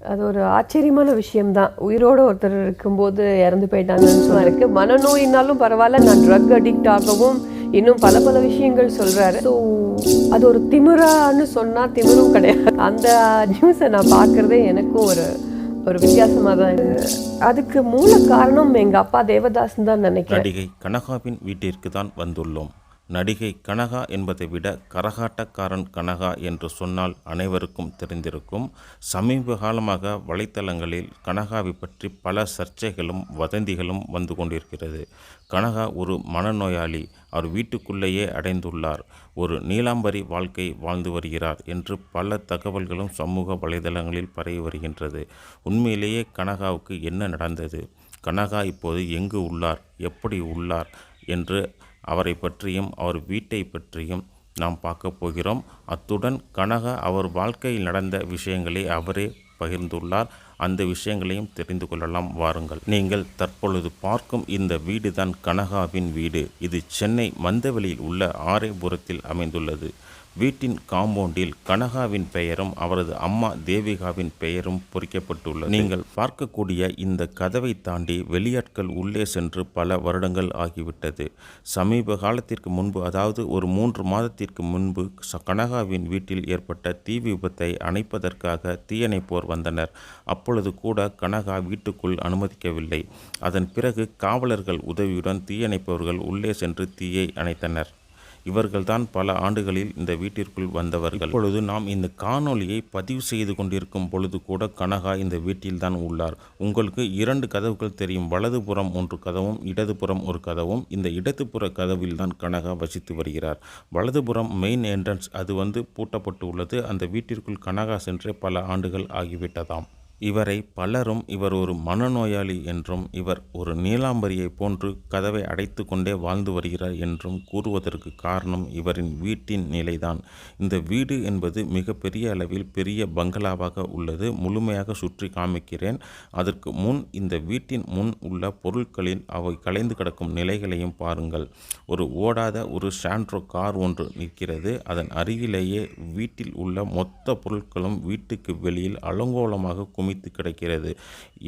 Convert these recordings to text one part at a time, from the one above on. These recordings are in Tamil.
அது ஒரு ஆச்சரியமான விஷயம்தான். உயிரோடு ஒருத்தர் இருக்கும்போது இறந்து போயிட்டாங்கன்னு சொன்னா இருக்குது மனநோயினாலும் பரவாயில்ல நான் ட்ரக் அடிக்ட் ஆகவும் இன்னும் பல பல விஷயங்கள் சொல்கிறாரு ஸோ அது ஒரு திமிரான்னு சொன்னால் திமிரும் கிடையாது. அந்த நியூஸை நான் பார்க்குறதே எனக்கும் ஒரு ஒரு வித்தியாசமாக தான் அதுக்கு மூல காரணம் எங்கள் அப்பா தேவதாசன் தான் நினைக்கிறேன். நடிகை கனகாவின் வீட்டிற்கு தான் வந்துள்ளோம். நடிகை கனகா என்பதை விட கரகாட்டக்காரன் கனகா என்று சொன்னால் அனைவருக்கும் தெரிந்திருக்கும். சமீப காலமாக வலைத்தளங்களில் கனகாவை பற்றி பல சர்ச்சைகளும் வதந்திகளும் வந்து கொண்டிருக்கிறது. கனகா ஒரு மனநோயாளி. அவர் வீட்டுக்குள்ளேயே அடைந்துள்ளார். ஒரு நீலாம்பரி வாழ்க்கை வாழ்ந்து வருகிறார் என்று பல தகவல்களும் சமூக வலைதளங்களில் பரவி வருகின்றது. உண்மையிலேயே கனகாவுக்கு என்ன நடந்தது? கனகா இப்போது எங்கு உள்ளார்? எப்படி உள்ளார்? என்று அவரை பற்றியும் அவர் வீட்டை பற்றியும் நாம் பார்க்க போகிறோம். அத்துடன் கனகா அவர் வாழ்க்கையில் நடந்த விஷயங்களை அவரே பகிர்ந்துள்ளார். அந்த விஷயங்களையும் தெரிந்து கொள்ளலாம். வாருங்கள். நீங்கள் தற்பொழுது பார்க்கும் இந்த வீடு தான் கனகாவின் வீடு. இது சென்னை மந்தவெளியில் உள்ள ஆரேபுரத்தில் அமைந்துள்ளது. வீட்டின் காம்பவுண்டில் கனகாவின் பெயரும் அவரது அம்மா தேவிகாவின் பெயரும் பொறிக்கப்பட்டுள்ளது. நீங்கள் பார்க்கக்கூடிய இந்த கதவை தாண்டி வெளியாட்கள் உள்ளே சென்று பல வருடங்கள் ஆகிவிட்டது. சமீப காலத்திற்கு முன்பு அதாவது ஒரு மூன்று மாதத்திற்கு முன்பு கனகாவின் வீட்டில் ஏற்பட்ட தீ விபத்தை அணைப்பதற்காக தீயணைப்போர் வந்தனர். அப்பொழுது கூட கனகா வீட்டுக்குள் அனுமதிக்கவில்லை. அதன் பிறகு காவலர்கள் உதவியுடன் தீயணைப்பவர்கள் உள்ளே சென்று தீயை அணைத்தனர். இவர்கள்தான் பல ஆண்டுகளில் இந்த வீட்டிற்குள் வந்தவர்கள். இப்பொழுது நாம் இந்த காணொளியை பதிவு செய்து கொண்டிருக்கும் பொழுது கூட கனகா இந்த வீட்டில்தான் உள்ளார். உங்களுக்கு இரண்டு கதவுகள் தெரியும். வலதுபுறம் ஒன்று கதவும் இடதுபுறம் ஒரு கதவும். இந்த இடதுபுற கதவில் தான் கனகா வசித்து வருகிறார். வலதுபுறம் மெயின் என்ட்ரன்ஸ் அது வந்து பூட்டப்பட்டு உள்ளது அந்த வீட்டிற்குள் கனகா சென்று பல ஆண்டுகள் ஆகிவிட்டதாம். இவரை பலரும் இவர் ஒரு மனநோயாளி என்றும் இவர் ஒரு நீலாம்பரியை போன்று கதவை அடைத்து கொண்டே வாழ்ந்து வருகிறார் என்றும் கூறுவதற்கு காரணம் இவரின் வீட்டின் நிலைதான். இந்த வீடு என்பது மிகப்பெரிய அளவில் பெரிய பங்களாவாக உள்ளது. முழுமையாக சுற்றி காமிக்கிறேன். அதற்கு முன் இந்த வீட்டின் முன் உள்ள பொருட்களின் அவை கலைந்து கிடக்கும் நிலைகளையும் பாருங்கள். ஒரு ஓடாத ஒரு சாண்ட்ரோ கார் ஒன்று நிற்கிறது. அதன் அருகிலேயே வீட்டில் உள்ள மொத்த பொருட்களும் வீட்டுக்கு வெளியில் அலங்கோலமாக குமித்து கிடக்கிறது.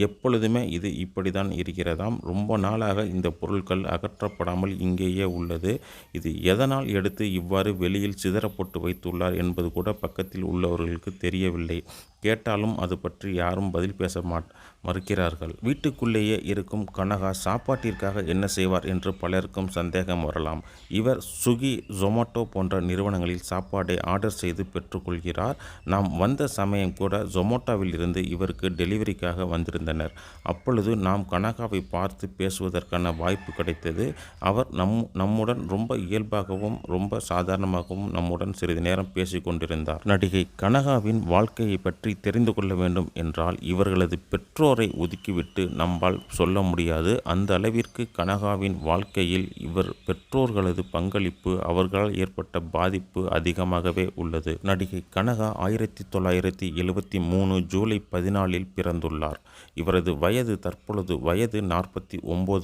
எப்பொழுதுமே இது இப்படி தான் இருக்கிறதாம். ரொம்ப நாளாக இந்த பொருட்கள் அகற்றப்படாமல் இங்கேயே உள்ளது. இது எதனால் எடுத்து இவ்வாறு வெளியில் சிதறப்பட்டு வைத்துள்ளார் என்பது கூட பக்கத்தில் உள்ளவர்களுக்கு தெரியவில்லை. கேட்டாலும் அது பற்றி யாரும் பதில் பேச மாட் மறுக்கிறார்கள். வீட்டுக்குள்ளேயே இருக்கும் கனகா சாப்பாட்டிற்காக என்ன செய்வார் என்று பலருக்கும் சந்தேகம் வரலாம். இவர் சுகி ஜொமேட்டோ போன்ற நிறுவனங்களில் சாப்பாடை ஆர்டர் செய்து பெற்றுக்கொள்கிறார். நாம் வந்த சமயம் கூட ஜொமோட்டோவில் இருந்து இவருக்கு டெலிவரிக்காக வந்திருந்தனர். அப்பொழுது நாம் கனகாவை பார்த்து பேசுவதற்கான வாய்ப்பு கிடைத்தது. அவர் நம் நம்முடன் ரொம்ப இயல்பாகவும் ரொம்ப சாதாரணமாகவும் நம்முடன் சிறிது நேரம் பேசிக்கொண்டிருந்தார். நடிகை கனகாவின் வாழ்க்கையை பற்றி தெரிந்து கொள்ள வேண்டும் என்றால் இவர்களது பெற்றோரை ஒதுக்கிவிட்டு நம்மால் சொல்ல முடியாது. அந்த அளவிற்கு கனகாவின் வாழ்க்கையில் இவர் பெற்றோர்களது பங்களிப்பு அவர்களால் ஏற்பட்ட பாதிப்பு அதிகமாகவே உள்ளது. நடிகை கனகா ஆயிரத்தி தொள்ளாயிரத்தி எழுபத்தி மூணு ஜூலை பதினாலில் பிறந்துள்ளார். இவரது வயது தற்பொழுது வயது நாற்பத்தி ஒன்பது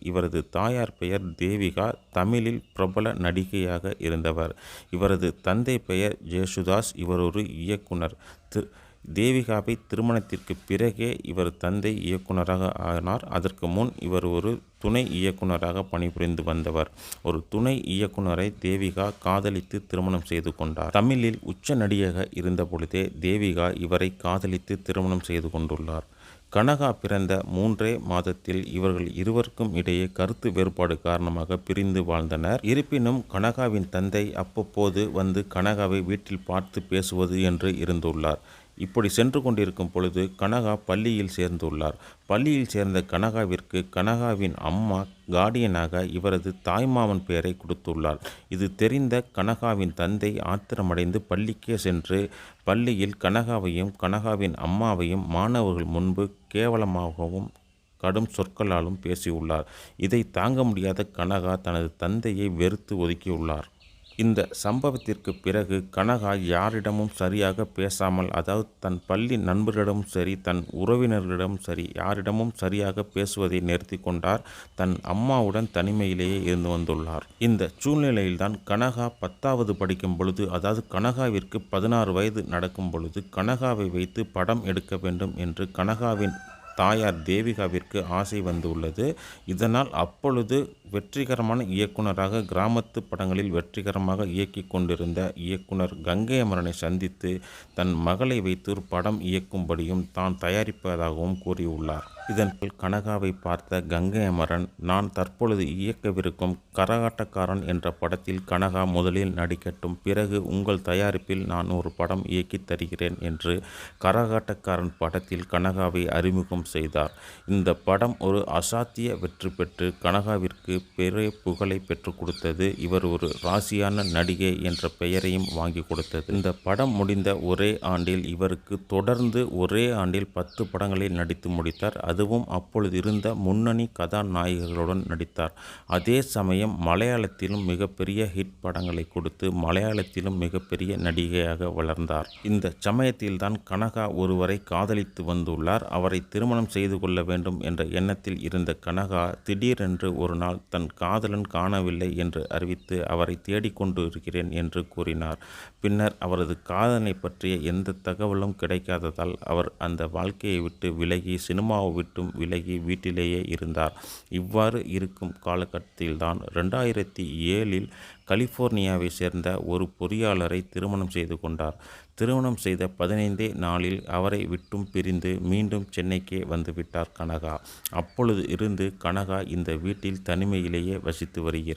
இவரது தாயார் பெயர் தேவிகா தமிழில் பிரபல நடிகையாக இருந்தவர். இவரது தந்தை பெயர் ஜேசுதாஸ் இவர் ஒரு இயக்குனர். திரு தேவிகாவை திருமணத்திற்கு பிறகே இவர் தந்தை இயக்குனராக ஆனார். அதற்கு முன் இவர் ஒரு துணை இயக்குனராக பணிபுரிந்து வந்தவர். ஒரு துணை இயக்குனரை தேவிகா காதலித்து திருமணம் செய்து கொண்டார். தமிழில் உச்ச நடிகையாக இருந்த பொழுதே தேவிகா இவரை காதலித்து திருமணம் செய்து கொண்டுள்ளார். கனகா பிறந்த மூன்றே மாதத்தில் இவர்கள் இருவருக்கும் இடையே கருத்து வேறுபாடு காரணமாக பிரிந்து வாழ்ந்தனர். இருப்பினும் கனகாவின் தந்தை அப்பப்போது வந்து கனகாவை வீட்டில் பார்த்து பேசுவது என்று இருந்துள்ளார். இப்படி சென்று கொண்டிருக்கும் பொழுது கனகா பள்ளியில் சேர்ந்துள்ளார். பள்ளியில் சேர்ந்த கனகாவிற்கு கனகாவின் அம்மா கார்டியனாக இவரது தாய்மாமன் பெயரை கொடுத்துள்ளார். இது தெரிந்த கனகாவின் தந்தை ஆத்திரமடைந்து பள்ளிக்கே சென்று பள்ளியில் கனகாவையும் கனகாவின் அம்மாவையும் மாணவர்கள் முன்பு கேவலமாகவும் கடும் சொற்களாலும் பேசியுள்ளார். இதை தாங்க முடியாத கனகா தனது தந்தையை வெறுத்து ஒதுக்கியுள்ளார். இந்த சம்பவத்திற்கு பிறகு கனகா யாரிடமும் சரியாக பேசாமல் அதாவது தன் பள்ளி நண்பர்களிடமும் சரி தன் உறவினர்களிடமும் சரி யாரிடமும் சரியாக பேசுவதை நிறுத்தி கொண்டார். தன் அம்மாவுடன் தனிமையிலேயே இருந்து வந்துள்ளார். இந்த சூழ்நிலையில்தான் கனகா பத்தாவது படிக்கும் பொழுது அதாவது கனகாவிற்கு பதினாறு வயது நடக்கும் பொழுது கனகாவை வைத்து படம் எடுக்க வேண்டும் என்று கனகாவின் தாயார் தேவிகாவிற்கு ஆசை வந்துள்ளது. இதனால் அப்பொழுது வெற்றிகரமான இயக்குனராக கிராமத்து படங்களில் வெற்றிகரமாக இயக்கி கொண்டிருந்த இயக்குனர் கங்கை அமரனை சந்தித்து தன் மகளை வைத்து ஒரு படம் இயக்கும்படியும் தான் தயாரிப்பதாகவும் கூறியுள்ளார். இதன் கனகாவை பார்த்த கங்கை அமரன் நான் தற்பொழுது இயக்கவிருக்கும் கரகாட்டக்காரன் என்ற படத்தில் கனகா முதலில் நடிக்கட்டும் பிறகு உங்கள் தயாரிப்பில் நான் ஒரு படம் இயக்கித் தருகிறேன் என்று கரகாட்டக்காரன் படத்தில் கனகாவை அறிமுகம் செய்தார். இந்த படம் ஒரு அசாத்திய வெற்றி பெற்று கனகாவிற்கு பெரிய புகழை பெற்றுக் கொடுத்தது. இவர் ஒரு ராசியான நடிகை என்ற பெயரையும் வாங்கி கொடுத்தது. இந்த படம் முடிந்த ஒரே ஆண்டில் இவருக்கு தொடர்ந்து ஒரே ஆண்டில் பத்து படங்களில் நடித்து முடித்தார். அது அதுவும் அப்பொழுது இருந்த முன்னணி கதாநாயகர்களுடன் நடித்தார். அதே சமயம் மலையாளத்திலும் மிகப்பெரிய ஹிட் படங்களை கொடுத்து மலையாளத்திலும் மிகப்பெரிய நடிகையாக வளர்ந்தார். இந்த சமயத்தில்தான் கனகா ஒருவரை காதலித்து வந்துள்ளார். அவரை திருமணம் செய்து கொள்ள வேண்டும் என்ற எண்ணத்தில் இருந்த கனகா திடீரென்று ஒரு நாள் தன் காதலன் காணவில்லை என்று அறிவித்து அவரை தேடிக்கொண்டு இருக்கிறேன் என்று கூறினார். பின்னர் அவரது காதலனை பற்றிய எந்த தகவலும் கிடைக்காததால் அவர் அந்த வாழ்க்கையை விட்டு விலகி சினிமாவை விட்டும் விலகி வீட்டிலேயே இருந்தார். இவ்வாறு இருக்கும் காலகட்டத்தில்தான் ரெண்டாயிரத்தி ஏழில் கலிஃபோர்னியாவை சேர்ந்த ஒரு பொறியாளரை திருமணம் செய்து கொண்டார். திருமணம் செய்த பதினைந்தே நாளில் அவரை விட்டும் பிரிந்து மீண்டும் சென்னைக்கே வந்துவிட்டார் கனகா. அப்பொழுது இருந்து கனகா இந்த வீட்டில் தனிமையிலேயே வசித்து வருகிறார்.